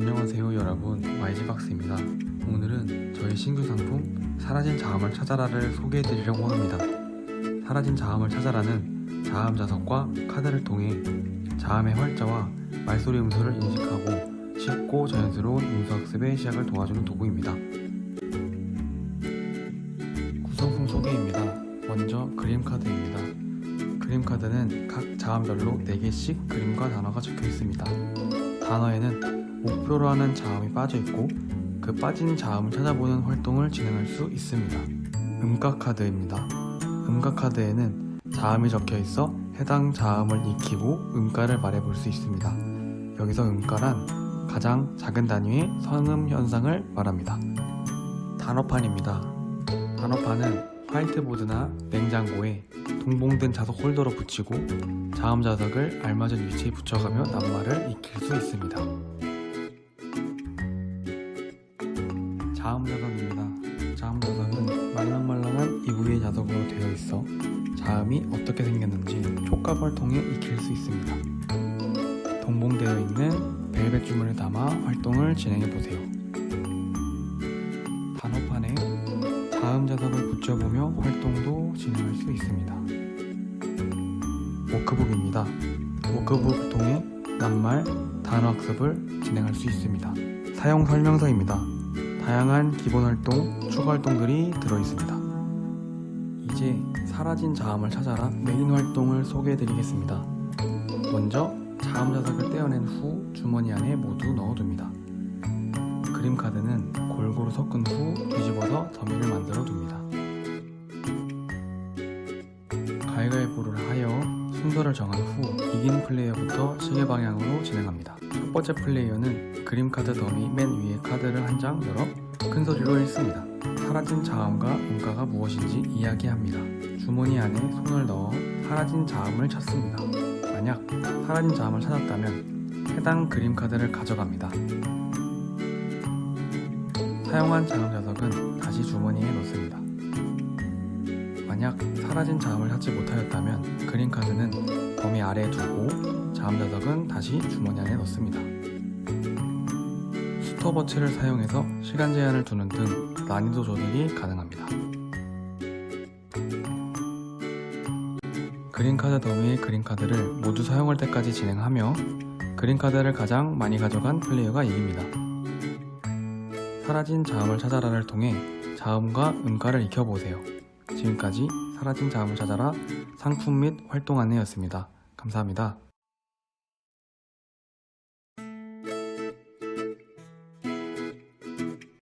안녕하세요 여러분. YG박스입니다. 오늘은 저희 신규 상품 사라진 자음을 찾아라를 소개해 드리려고 합니다. 사라진 자음을 찾아라는 자음 자석과 카드를 통해 자음의 활자와 말소리 음소를 인식하고 쉽고 자연스러운 음소학습의 시작을 도와주는 도구입니다. 구성품 소개입니다. 먼저 그림 카드입니다. 그림 카드는 각 자음별로 4개씩 그림과 단어가 적혀 있습니다. 단어에는 목표로 하는 자음이 빠져 있고 그 빠진 자음을 찾아보는 활동을 진행할 수 있습니다. 음가 카드입니다. 음가 카드에는 자음이 적혀 있어 해당 자음을 익히고 음가를 말해볼 수 있습니다. 여기서 음가란 가장 작은 단위의 성음 현상을 말합니다. 단어판입니다. 단어판은 화이트보드나 냉장고에 동봉된 자석 홀더로 붙이고 자음 자석을 알맞은 위치에 붙여가며 낱말을 익힐 수 있습니다. 자음 자석입니다. 자음 자석은 말랑말랑한 이부의 자석으로 되어 있어 자음이 어떻게 생겼는지 촉각을 통해 익힐 수 있습니다. 동봉되어 있는 벨벳 주문을 담아 활동을 진행해 보세요. 단어판에 자음 자석을 붙여보며 활동도 진행할 수 있습니다. 워크북입니다. 워크북을 통해 낱말, 단어 학습을 진행할 수 있습니다. 사용 설명서입니다. 다양한 기본 활동, 추가 활동들이 들어 있습니다. 이제 사라진 자음을 찾아라 메인 활동을 소개해 드리겠습니다. 먼저 자음 자석을 떼어낸 후 주머니 안에 모두 넣어둡니다. 그림 카드는 골고루 섞은 후 뒤집어서 더미를 만들어 둡니다. 가위가위보를 하여 순서를 정한 후 이긴 플레이어부터 시계 방향으로 진행합니다. 첫 번째 플레이어는 그림 카드 더미 맨 위에 카드를 한 장 열어 큰 소리로 읽습니다. 사라진 자음과 음가가 무엇인지 이야기합니다. 주머니 안에 손을 넣어 사라진 자음을 찾습니다. 만약 사라진 자음을 찾았다면 해당 그림 카드를 가져갑니다. 사용한 자음 자석은 다시 주머니에 넣습니다. 만약 사라진 자음을 찾지 못하였다면 그린 카드는 범위 아래에 두고 자음 자석은 다시 주머니 안에 넣습니다. 스톱워치를 사용해서 시간 제한을 두는 등 난이도 조절이 가능합니다. 그린카드 더미의 그린카드를 모두 사용할 때까지 진행하며 그린카드를 가장 많이 가져간 플레이어가 이깁니다. 사라진 자음을 찾아라를 통해 자음과 음가를 익혀보세요. 지금까지 사라진 자음을 찾아라 상품 및 활동 안내였습니다. 감사합니다.